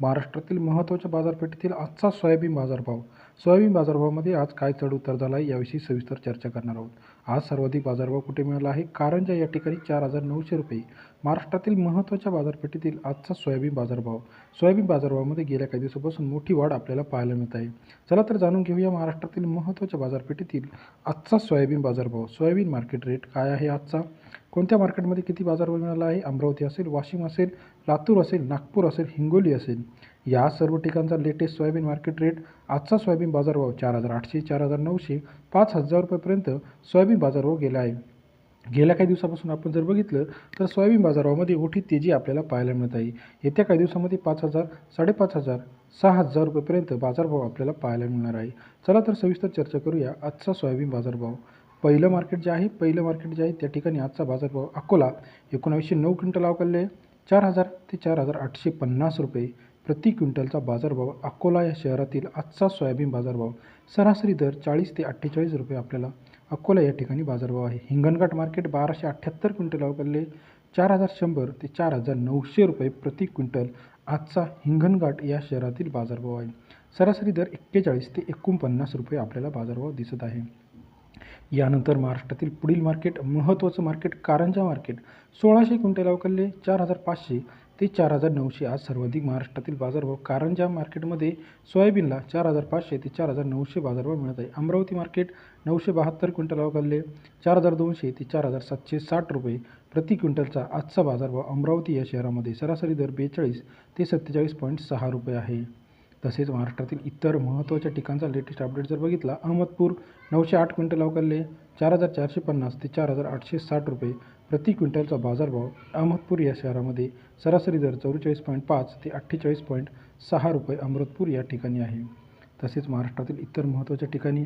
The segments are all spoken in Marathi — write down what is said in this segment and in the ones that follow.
महाराष्ट्रातील महत्त्वाच्या बाजारपेठेतील आजचा सोयाबीन बाजारभाव. सोयाबीन बाजारभावामध्ये आज काय चढउतार झाला आहे याविषयी सविस्तर चर्चा करणार आहोत. आज सर्वाधिक बाजारभाव कुठे मिळाला आहे? कारंजा या ठिकाणी चार हजार नऊशे रुपये. महाराष्ट्रातील महत्त्वाच्या बाजारपेठेतील आजचा सोयाबीन बाजारभाव. सोयाबीन बाजारभावामध्ये गेल्या काही दिवसापासून मोठी वाढ आपल्याला पाहायला मिळत आहे. चला तर जाणून घेऊया महाराष्ट्रातील महत्त्वाच्या बाजारपेठेतील आजचा सोयाबीन बाजारभाव. सोयाबीन मार्केट रेट काय आहे आजचा? कोणत्या मार्केटमध्ये किती बाजारभाव मिळाला आहे? अमरावती असेल वाशिम असेल लातूर असेल नागपूर असेल हिंगोली असेल. या सर्व ठिकाणचा लेटेस्ट सोयाबीन मार्केट रेट आजचा सोयाबीन बाजारभाव चार हजार आठशे चार हजार नऊशे पाच हजार रुपयेपर्यंत सोयाबीन बाजारभाव गेला आहे. गेल्या काही दिवसापासून आपण जर बघितलं तर सोयाबीन बाजारामध्ये मोठी तेजी आपल्याला पाहायला मिळत आहे. येत्या काही दिवसामध्ये पाच हजार साडेपाच हजार सहा हजार रुपयेपर्यंत बाजारभाव आपल्याला पाहायला मिळणार आहे. चला तर सविस्तर चर्चा करूया आजचा सोयाबीन बाजारभाव. पहिलं मार्केट जे आहे पहिलं मार्केट जे आहे त्या ठिकाणी आजचा बाजारभाव अकोला एकोणावीसशे नऊ क्विंटल अवकालले चार हजार ते चार हजार आठशे पन्नास रुपये प्रति क्विंटलचा बाजारभाव अकोला या शहरातील आजचा सोयाबीन बाजारभाव सरासरी दर चाळीस ते अठ्ठेचाळीस रुपये आपल्याला अकोला या ठिकाणी बाजारभाव आहे. हिंगणघाट मार्केट बाराशे अठ्ठ्याहत्तर क्विंटल अवकालले चार हजार शंभर ते चार हजार नऊशे रुपये प्रति क्विंटल आजचा हिंगणघाट या शहरातील बाजारभाव आहे. सरासरी दर एक्केचाळीस ते एकोणपन्नास रुपये आपल्याला बाजारभाव दिसत आहे. यानंतर महाराष्ट्रातील पुढील मार्केट महत्त्वाचं मार्केट कारंजा मार्केट. सोळाशे क्विंटल अवकलले चार हजार पाचशे ते चार हजार नऊशे आज सर्वाधिक महाराष्ट्रातील बाजारभाव कारंजा मार्केटमध्ये सोयाबीनला चार हजार पाचशे ते चार हजार नऊशे बाजारभाव मिळत आहे. अमरावती मार्केट नऊशे बहात्तर क्विंटल अवकलले चार हजार दोनशे ते चार हजार सातशे साठ रुपये प्रति क्विंटलचा आजचा बाजारभाव अमरावती या शहरामध्ये सरासरी दर बेचाळीस ते सत्तेचाळीस पॉईंट सहा रुपये आहे. तसेच महाराष्ट्रातील इतर महत्त्वाच्या ठिकाणचा लेटेस्ट अपडेट जर बघितला अहमदपूर नऊशे आठ क्विंटल अवकालले चार हजार चारशे पन्नास ते चार हजार आठशे साठ रुपये प्रति क्विंटलचा बाजारभाव. अहमदपूर या शहरामध्ये सरासरी दर चौवेचाळीस पॉईंट पाच ते अठ्ठेचाळीस पॉईंट सहा रुपये अमृतपूर या ठिकाणी आहे. तसेच महाराष्ट्रातील इतर महत्त्वाच्या ठिकाणी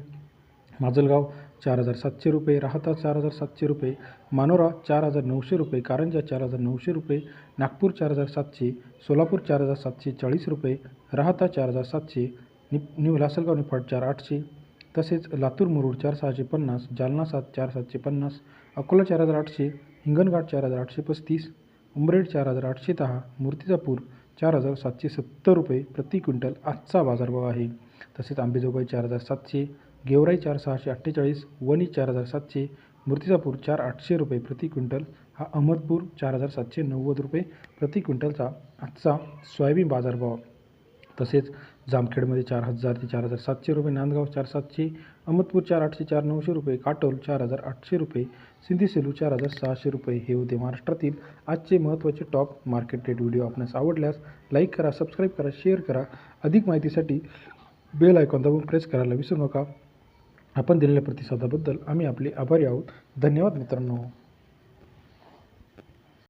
माजलगाव चार हजार सातशे रुपये राहता चार हजार सातशे रुपये मानोरा चार हजार नऊशे रुपये कारंजा चार हजार नऊशे रुपये नागपूर चार हजार सातशे सोलापूर चार हजार सातशे चाळीस रुपये राहता चार हजार सातशे नि न्यू लासलगाव निफाड चार आठशे तसेच लातूर मुरुड चार सहाशे पन्नास जालना सात चार सातशे पन्नास अकोला चार हजार आठशे हिंगणघाट चार हजार आठशे पस्तीस उमरेड चार हजार आठशे दहा मूर्तिजापूर चार हजार सातशे सत्तर रुपये प्रति क्विंटल आजचा बाजारभाव आहे तसेच आंबेजोगाई चार हजार सातशे गेवराई चार सहाशे अठ्ठेचाळीस वणी चार हजार सातशे मूर्तिजापूर चार आठशे रुपये प्रति क्विंटल हा अहमदपूर चार हजार सातशे नव्वद रुपये प्रति क्विंटलचा आजचा सोयाबीन बाजारभाव. तसेच जामखेडमध्ये चार हजार ते चार हजार सातशे रुपये नांदगाव चार सातशे अहमदपूर चार आठशे चार नऊशे रुपये काटोल चार हजार आठशे रुपये सिंधी सेलू चार हजार सहाशे रुपये हे होते महाराष्ट्रातील आजचे महत्त्वाचे टॉप मार्केट रेट व्हिडिओ. आपणास आवडल्यास लाईक करा सबस्क्राईब करा शेअर करा. अधिक माहितीसाठी बेल आयकॉन दाबून प्रेस करायला विसरू नका. आपण दिलेल्या प्रतिसादाबद्दल आम्ही आपले आभारी आहोत. धन्यवाद मित्रांनो.